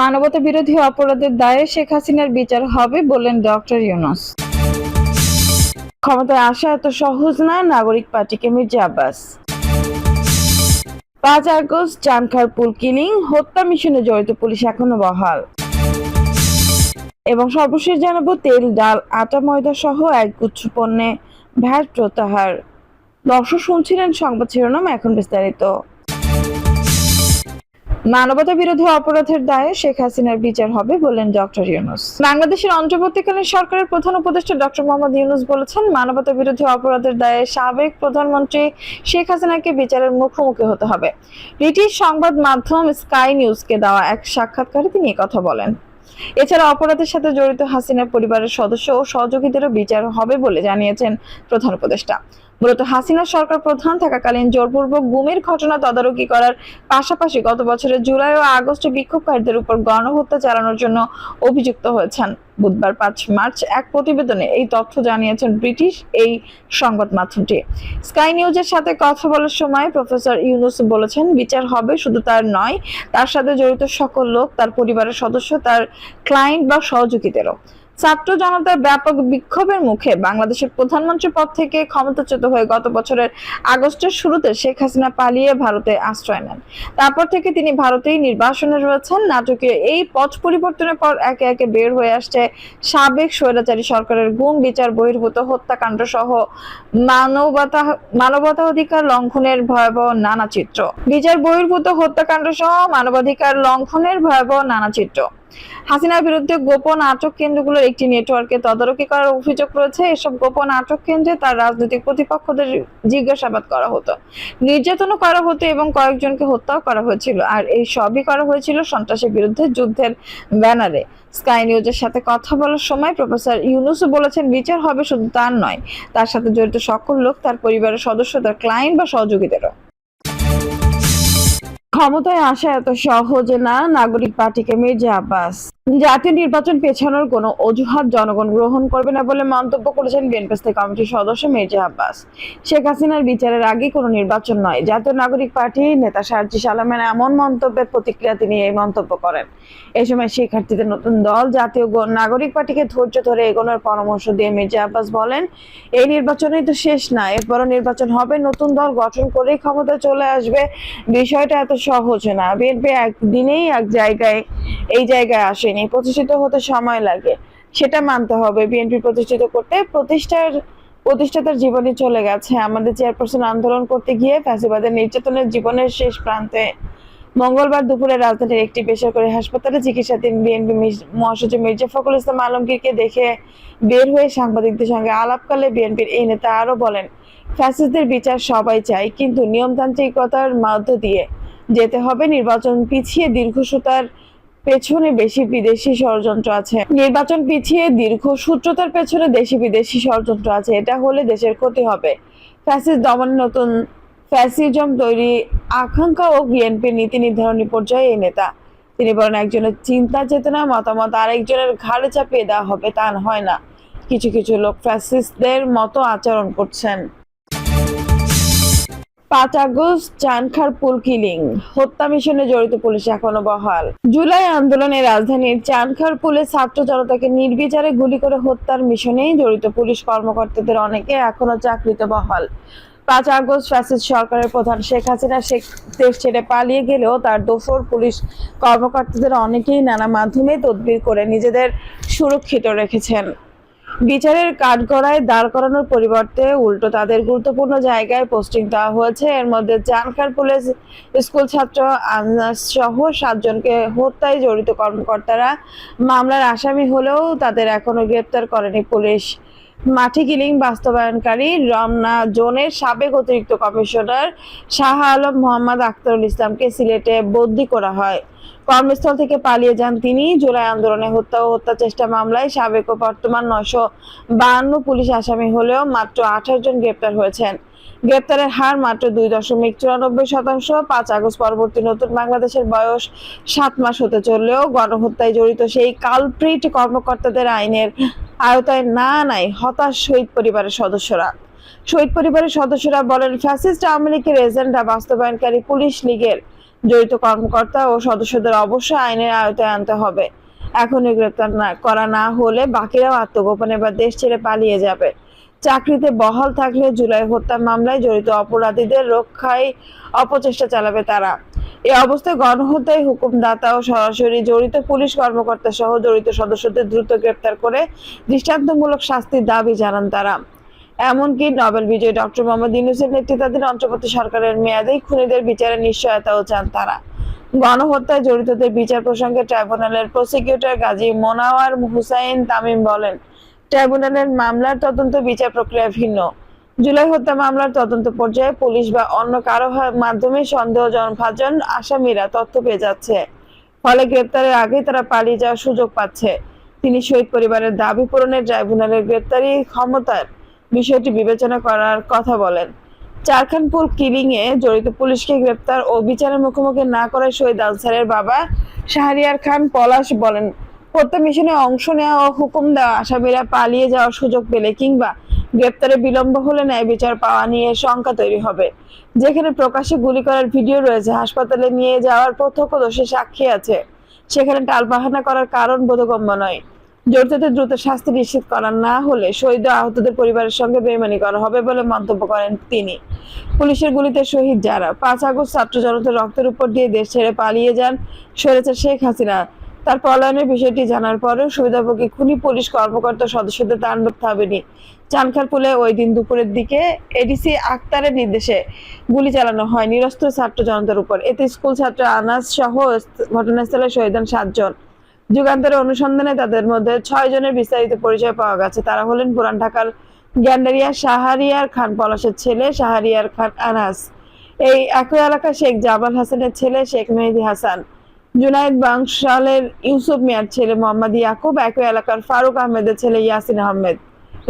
মানবতা বিরোধী অপরাধের দায়ে শেখ হাসিনার বিচার হবে বললেন ডক্টর ইউনুস। ক্ষমতায় আসা এত সহজ না, নাগরিক পার্টিকে মির্জা আব্বাস। পাঁচ আগস্ট চানখার পুল কিলিং হত্যা মিশনে জড়িত পুলিশ এখনও বহাল। এবং সর্বশেষ জানাব, তেল, ডাল, আটা, ময়দা সহ এক গুচ্ছ পণ্যে ভ্যাট প্রত্যাহার। দর্শক শুনছিলেন সংবাদ শিরোনাম, এখন বিস্তারিত। মানবতা বিরোধী অপরাধের দায়ে শেখ হাসিনার বিচার হবে বললেন ডক্টর ইউনুস। বাংলাদেশের অন্তর্বর্তীকালীন সরকারের প্রধান উপদেষ্টা ডক্টর মোহাম্মদ ইউনুস বলেছেন মানবতা বিরোধী অপরাধের দায়ে সাবেক প্রধানমন্ত্রী শেখ হাসিনাকে বিচারের মুখোমুখি হতে হবে। ব্রিটিশ সংবাদ মাধ্যম স্কাই নিউজকে দেওয়া এক সাক্ষাৎকারে তিনি কথা বলেন। এছাড়া অপরাধের সাথে জড়িত হাসিনার পরিবারের সদস্য ও সহযোগীদেরও বিচার হবে বলে জানিয়েছেন প্রধান উপদেষ্টা। মূলত হাসিনা সরকার প্রধান থাকাকালীন জোরপূর্বক গুমের ঘটনা তদারকি করার পাশাপাশি গত বছরের জুলাই ও আগস্টে বিক্ষোভকারীদের উপর গণহত্যা চালানোর জন্য অভিযুক্ত হয়েছেন। বুধবার পাঁচ মার্চ এক প্রতিবেদনে এই তথ্য জানিয়েছেন ব্রিটিশ এই সংবাদ মাধ্যমটি। স্কাই নিউজের সাথে কথা বলার সময় প্রফেসর ইউনুস বলেছেন, বিচার হবে শুধু তার নয়, তার সাথে জড়িত সকল লোক, তার পরিবারের সদস্য, তার ক্লায়েন্ট বা সহযোগীদেরও। ছাত্র জনতার ব্যাপক বিক্ষোভের মুখে বাংলাদেশের প্রধানমন্ত্রী পদ থেকে ক্ষমতাচ্যুত হয়ে গত বছরের আগস্টের শুরুতে শেখ হাসিনা পালিয়ে ভারতে আশ্রয় নেন। তারপর থেকে তিনি ভারতেই নির্বাসনে রয়েছেন। নাটকীয় এই পথ পরিবর্তনের পর একে একে বের হয়ে আসছে সাবেক স্বৈরাচারী সরকারের গুম বিচার, বহির্ভূত হত্যাকাণ্ড সহ মানবতা মানবতা অধিকার লঙ্ঘনের ভয়াবহ নানা চিত্র। বিচার, বহির্ভূত হত্যাকাণ্ড সহ মানবাধিকার লঙ্ঘনের ভয়াবহ নানা চিত্র। হাসিনার বিরুদ্ধে গোপন আটক কেন্দ্রগুলোর একটি নেটওয়ার্কে তদারকি করার অভিযোগ রয়েছে। এসব গোপন আটক কেন্দ্রে তার রাজনৈতিক প্রতিপক্ষদের জিজ্ঞাসাবাদ করা হতো। নির্যাতনও করা হতো এবং কয়েকজনকে হত্যাও করা হয়েছিল। আর এই সবই করা হয়েছিল সন্ত্রাসের বিরুদ্ধে যুদ্ধের ব্যানারে। স্কাই নিউজের সাথে কথা বলার সময় প্রফেসর ইউনুসও বলেছেন, বিচার হবে শুধু তার নয়। তার সাথে জড়িত সকল লোক, তার পরিবারের সদস্য, তার ক্লায়েন্ট বা সহযোগীদেরও। ক্ষমতায় আসা এত সহজে না নাগরিক পার্টিকে মির্জা আব্বাস। জাতীয় নির্বাচন পেছানোর কোনো অজুহাত জনগণ গ্রহণ করবে না বলে মন্তব্য করেছেন বিএনপি স্থায়ী কমিটির সদস্য মির্জা আব্বাস। শেখ হাসিনার বিচারের আগে কোনো নির্বাচন নয়। জাতীয় নাগরিক পার্টি নেতা সার্জি সালামের এমন মন্তব্যের প্রতিক্রিয়া তিনি এই মন্তব্য করেন। এই সময় শিক্ষার্থীদের নতুন দল জাতীয় নাগরিক পার্টিকে ধৈর্য ধরে এগোনোর পরামর্শ দিয়ে মির্জা আব্বাস বলেন, এই নির্বাচনই তো শেষ না, এরপরও নির্বাচন হবে, নতুন দল গঠন করেই ক্ষমতা চলে আসবে। বিষয়টা এত সহজ না। বিএনপি একদিনেই এক জায়গায়, এই জায়গায় আসেনি প্রতিষ্ঠিত হতে সময় লাগে। সেটা মানতে হবে। বিএনপি প্রতিষ্ঠিত করতে প্রতিষ্ঠার প্রতিষ্ঠাতার জীবনে চলে গেছে। আমাদের চেয়ারপারসন আন্দোলন করতে গিয়ে ফ্যাসিবাদের নির্যাতনের জীবনের শেষ প্রান্তে মঙ্গলবার দুপুরে রাজধানীর একটি বেসরকারি হাসপাতালে চিকিৎসাধীন বিএনপি মহাসচিব মির্জা ফখরুল ইসলাম আলমগীরকে দেখে বের হয়ে সাংবাদিকদের সঙ্গে আলাপকালে বিএনপির এই নেতা আরও বলেন, ফ্যাসিস্টদের বিচার সবাই চায়, কিন্তু নিয়মতান্ত্রিকতার মধ্য দিয়ে যেতে হবে। নির্বাচন পিছিয়ে দীর্ঘসূতার পেছনে বেশি বিদেশি ষড়যন্ত্র আছে। নির্বাচন পিছিয়ে দীর্ঘ সূত্রতার পেছনে দেশি বিদেশি ষড়যন্ত্র আছে। এটা হলে দেশের ক্ষতি হবে। ফ্যাসিস দমনের নতুন ফ্যাসিজম তৈরি আকাঙ্ক্ষা ও বিএনপির নীতি নির্ধারণী পর্যায়ে এই নেতা। তিনি বলেন, একজনের চিন্তা চেতনা, মতামত আরেকজনের ঘাড়ে চাপিয়ে দেওয়া হবে তা হয় না। কিছু কিছু লোক ফ্যাসিস্টদের মতো আচরণ করছেন। পাঁচ আগস্ট চানখার পুল কিলিং। হত্যা মিশনে জড়িত পুলিশ এখনও বহাল। জুলাই আন্দোলনে রাজধানীর চানখার পুলে ছাত্র জনতাকে নির্বিচারে গুলি করে হত্যার মিশনেই জড়িত পুলিশ কর্মকর্তাদের অনেকে এখনও চাকরিতে বহাল। পাঁচ আগস্ট ফ্যাসিস্ট সরকারের প্রধান শেখ হাসিনা শেখ দেশ ছেড়ে পালিয়ে গেলেও তার দোসর পুলিশ কর্মকর্তাদের অনেকেই নানা মাধ্যমে তদবির করে নিজেদের সুরক্ষিত রেখেছেন। বিচারের কাঠগড়ায় দাঁড় করানোর পরিবর্তে উল্টো তাদের গুরুত্বপূর্ণ জায়গায় পোস্টিং দেওয়া হয়েছে। এর মধ্যে জানকার পুলিশ স্কুল ছাত্র সহ সাতজনকে হত্যায় জড়িত কর্মকর্তারা মামলার আসামি হলেও তাদের এখনও গ্রেপ্তার করেনি পুলিশ। মাটি কিলিং বাস্তবায়নকারী রমনা জোনের সাবেক অতিরিক্ত কমিশনার শাহ আলম মোহাম্মদ আখতারুল ইসলামকে সিলেটে বদলি করা হয়। কর্মস্থল থেকে পালিয়ে যান তিনি। জুলাই আন্দোলনে হত্যা ও হত্যা চেষ্টা মামলায় সাবেক ও বর্তমান নয়শো পুলিশ আসামি হলেও মাত্র আঠাশ জন গ্রেপ্তার হয়েছেন। গ্রেপ্তারের হার মাত্র দুই দশমিক চুরানব্বই শতাংশ। পাঁচ আগস্ট পরবর্তী নতুন বাংলাদেশের বয়স সাত মাস হতে চললেও গণহত্যায় জড়িত সেই কালপ্রিট কর্মকর্তাদের আইনের আয়তায় না নাই হতাশ শহীদ পরিবারের সদস্যরা। শহীদ পরিবারের সদস্যরা বলেন, ফ্যাসিস্ট আওয়ামী লীগের এজেন্ডা বাস্তবায়নকারী পুলিশ লীগের জড়িত কর্মকর্তা ও সদস্যদের অবশ্যই আইনের আয়তায় আনতে হবে। এখনই গ্রেপ্তার না করা না হলে বাকিরাও আত্মগোপনে বা দেশ ছেড়ে পালিয়ে যাবে। চাকরিতে বহাল থাকলে জুলাই হত্যা মামলায় জড়িত অপরাধীদের রক্ষায় অপচেষ্টা চালাবে তারা। এই অবস্থায় গণহত্যায় হুকুমদাতা ও সরাসরি জড়িত পুলিশ কর্মকর্তা সহ জড়িত সদস্যদের দ্রুত গ্রেপ্তার করে দৃষ্টান্তমূলক শাস্তির দাবি জানান তারা। এমনকি নোবেল বিজয়ী ডক্টর মোহাম্মদ ইউনুসের নেতৃত্বাধীন অন্তর্বর্তী সরকারের মেয়াদেই খুনিদের বিচারে নিশ্চয়তাও চান তারা। গণহত্যায় জড়িতদের বিচার প্রসঙ্গে ট্রাইব্যুনালের প্রসিকিউটর গাজী মোনাওয়ার হুসাইন তামিম বলেন ট্রাইব্যুনালের মামলার তদন্ত বিচার প্রক্রিয়া ভিন্ন। জুলাই হত্যা মামলার তদন্ত পর্যায়ে পুলিশ বা অন্য কারও মাধ্যমে সন্দেহজনভাজন আসামিরা তথ্য পেয়ে যাচ্ছে। ফলে গ্রেপ্তারের আগেই তারা পালিয়ে যাওয়ার সুযোগ পাচ্ছে। তিনি শহীদ পরিবারের দাবি পূরণে ট্রাইব্যুনালের গ্রেপ্তারি ক্ষমতার বিষয়টি বিবেচনা করার কথা বলেন। চারখানপুর কিলিং এ জড়িত পুলিশকে গ্রেপ্তার ও বিচারের মুখোমুখি না করায় শহীদ আনসারের বাবা শাহরিয়ার খান পলাশ বলেন হত্যা মিশনে অংশ নেওয়া ও হুকুম দেওয়া আসামিরা পালিয়ে যাওয়ার সুযোগ পেলে কিংবা গ্রেপ্তারে বিলম্ব হলে ন্যায় বিচার পাওয়া নিয়ে শঙ্কা তৈরি হবে। যেখানে প্রকাশ্যে গুলি করার ভিডিও রয়েছে, হাসপাতালে নিয়ে যাওয়ার প্রত্যক্ষদর্শী সাক্ষী আছে। সেখানে টালবাহানা করার কারণ বোধগম্য নয়। জড়িতদের দ্রুত শাস্তি নিশ্চিত করা না হলে শহীদ আহতদের পরিবারের সঙ্গে বেমানি করা হবে বলে মন্তব্য করেন তিনি। পুলিশের গুলিতে শহীদ যারা। পাঁচ আগস্ট ছাত্র জনতার রক্তের উপর দিয়ে দেশ ছেড়ে পালিয়ে যান, সরেছে শেখ হাসিনা। তার পলায়নের বিষয়টি জানার পরেও সুবিধাভোগী খুনি পুলিশ কর্মকর্তা সদস্যদের তাণ্ডব থামেনি চানখারপুলে ওই দিন দুপুরের দিকে এডিসি আক্তারের নির্দেশে গুলি চালানো হয় নিরস্ত্র ছাত্র জনতার উপর। এতে স্কুল ছাত্র আনাস সহ ঘটনাস্থলে শহীদ হন সাতজন যুগান্তরের অনুসন্ধানে তাদের মধ্যে ছয় জনের বিস্তারিত পরিচয় পাওয়া গেছে। তারা হলেন পুরান ঢাকার গ্যান্ডারিয়া শাহরিয়ার খান পলাশের ছেলে শাহরিয়ার খান আনাস। এই একই এলাকা শেখ জামাল হাসানের ছেলে শেখ মেহেদি হাসান। জুনাইদ বাংশালের ইউসুফ মিয়ার ছেলে মোহাম্মদ ইয়াকুব, একই এলাকার ফারুক আহমেদের ছেলে ইয়াসিন আহমেদ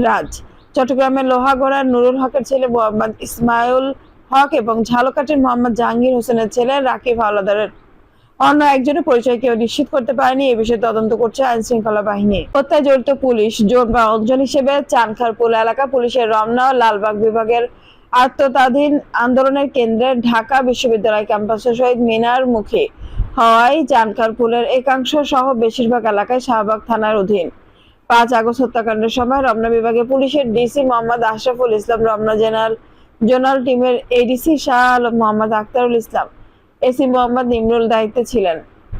রাজ। চট্টগ্রামের লোহাগড়ার নুরুল হকের ছেলে মোহাম্মদ ইসমাইল হক এবং ঝালকাঠির মোহাম্মদ জাহাঙ্গীর হোসেনের ছেলে রাকিব হাওলাদারের। অন্য একজনের পরিচয় কেউ নিশ্চিত করতে পারেনি, এ বিষয়ে তদন্ত করছে আইন শৃঙ্খলা বাহিনী। হত্যায় জড়িত পুলিশ জোন বা অঞ্জন হিসেবে চানখারপুল এলাকা পুলিশের রমনা, লালবাগ বিভাগের আত্মতাধীন আন্দোলনের কেন্দ্রে ঢাকা বিশ্ববিদ্যালয় ক্যাম্পাসের শহীদ মিনার মুখী হওয়ায় চানখারপুলের একাংশ সহ বেশিরভাগ এলাকায় শাহবাগ থানার অধীন। পাঁচ আগস্ট হত্যাকাণ্ডের সময় রমনা বিভাগে পুলিশের DC Mohammad Ashraful Islam, Ramna general zonal টিমের এডিসি শাহ আলম মোহাম্মদ আক্তারুল ইসলাম, এসি মোহাম্মদ ইমরুল দায়িত্বে ছিলেন।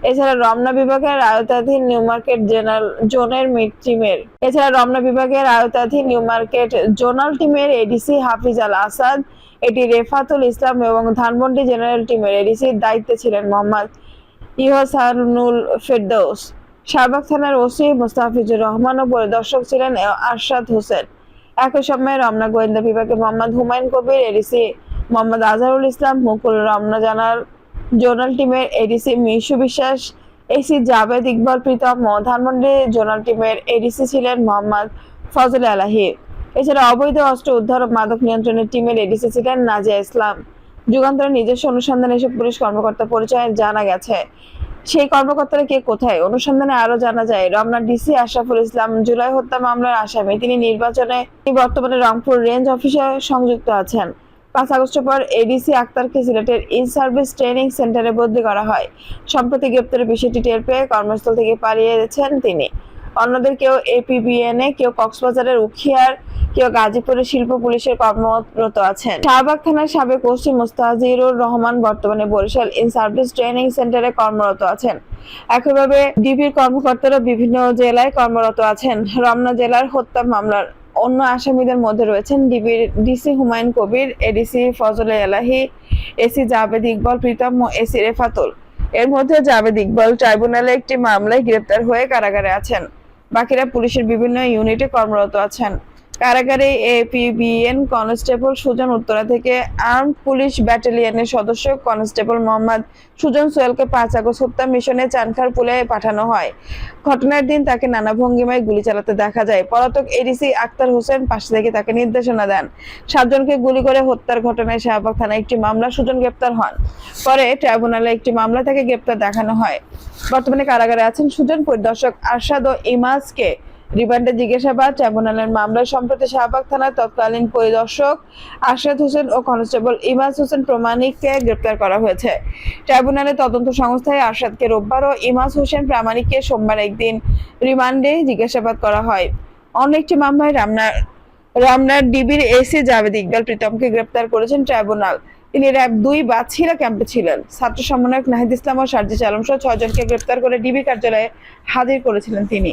এছাড়া রমনা বিভাগের আয়তাধীন নিউ মার্কেট জেনারেল জোনের মিড টিমের, এছাড়া রমনা বিভাগের আয়তাধীন নিউ মার্কেট জোনাল টিমের এডিসি হাফিজ আল আসাদ, এটি রেফাতুল ইসলাম এবং ধানমন্ডি জেনারেল টিমের এডিসির দায়িত্বে ছিলেন মোহাম্মদ ইহসানুল ফেরদৌস। শাহবাগ থানার ওসি মুস্তাফিজুর রহমান ও পরিদর্শক ছিলেন আরশাদ হোসেন। একই সময় রমনা গোয়েন্দা বিভাগে মোহাম্মদ হুমায়ুন কবির, এডিসি মোহাম্মদ আজহারুল ইসলাম, মুকুল রমনা জানার জোনাল টিমের এডিসি মিশু বিশ্বাস, এসি জাভেদ ইকবাল, প্রীতম ও ধানমন্ডি জোনাল টিমের এডিসি ছিলেন মোহাম্মদ ফজলে আলাহি। এছাড়া অবৈধ অস্ত্র উদ্ধার ও মাদক নিয়ন্ত্রণের টিমের এডিসি ছিলেন নাজিয়া ইসলাম। যুগান্তরের নিজস্ব অনুসন্ধানে এসব পুলিশ কর্মকর্তা পরিচয় জানা গেছে। সেই কর্মকর্তারা কে কোথায়? অনুসন্ধানে আরও জানা যায়, রমনা ডিসি, আশরাফুল ইসলাম, জুলাই হত্যা মামলার আসামি। তিনি নির্বাচনে বর্তমানে রংপুর রেঞ্জ অফিসে সংযুক্ত আছেন। পাঁচ আগস্টের পর এডিসি আক্তারকে সিলেটের ইন সার্ভিস ট্রেনিং সেন্টারে বদলি করা হয়। সম্প্রতি গ্রেপ্তারের বিষয়টি টের পেয়ে কর্মস্থল থেকে পালিয়েছেন তিনি। অন্যদের কেউ এপিবিএনে কেউ কক্সবাজারের উখিয়ার, কেউ গাজীপুরের শিল্প পুলিশের কর্মরত আছেন। শাহবাগ থানার সাবেক ওসি মুস্তাজিরুর রহমান বর্তমানে বরিশাল ইন সার্ভিস ট্রেনিং সেন্টারে কর্মরত আছেন। একইভাবে ডিবির কর্মকর্তারা বিভিন্ন জেলায় কর্মরত আছেন। রমনা জেলার হত্যা মামলার অন্য আসামিদের মধ্যে রয়েছেন ডিবির DC Humayun Kabir, ADC Fazle Elahi, AC Javed Iqbal, Pritam ও এসি রেফাতুল। এর মধ্যে জাভেদ ইকবাল ট্রাইব্যুনালে একটি মামলায় গ্রেপ্তার হয়ে কারাগারে আছেন। বাকিরা পুলিশের বিভিন্ন ইউনিটে কর্মরত আছেন। কারাগারে এপিবিএন কনস্টেবল সুজন উত্তরা থেকে আর্ম পুলিশ ব্যাটালিয়নের সদস্য কনস্টেবল মোহাম্মদ সুজন সোহেলকে পাঁচ আগস্ট হত্যা মিশনে চানখার পুলে পাঠানো হয়। ঘটনার দিন তাকে নানা ভঙ্গিমায় গুলি চালাতে দেখা যায়। পলাতক এডিসি আক্তার হোসেন পাশে থেকে তাকে নির্দেশনা দেন। সাতজনকে গুলি করে হত্যার ঘটনায় শাহবাগ থানায় একটি মামলা সুজন গ্রেপ্তার হন। পরে ট্রাইব্যুনালে একটি মামলা থেকে গ্রেপ্তার দেখানো হয়। বর্তমানে কারাগারে আছেন সুজন, পরিদর্শক আরশাদ ও ইমাজকে রিমান্ডে জিজ্ঞাসাবাদ, ট্রাইব্যুনালের মামলায় সম্প্রতি শাহবাগ থানার তৎকালীন পরিদর্শক আশরাত হোসেন ও কনস্টেবল ইমাজ হোসেন প্রামাণিককে গ্রেপ্তার করা হয়েছে। ট্রাইব্যুনালের তদন্ত সংস্থায় আশরাতকে রোববার ও ইমাজ হোসেন প্রামাণিককে সোমবার একদিন রিমান্ডে জিজ্ঞাসাবাদ করা হয়। অন্য একটি মামলায় রামনার রামনার ডিবির এসি জাভেদ ইকবাল প্রীতমকে গ্রেপ্তার করেছেন ট্রাইব্যুনাল। তিনি র্যাব দুই বা বাছিরা ক্যাম্পে ছিলেন। ছাত্র সমন্বয়ক নাহিদ ইসলাম ও সার্জিস আলম সহ ছয়জনকে গ্রেপ্তার করে ডিবি কার্যালয়ে হাজির করেছিলেন তিনি।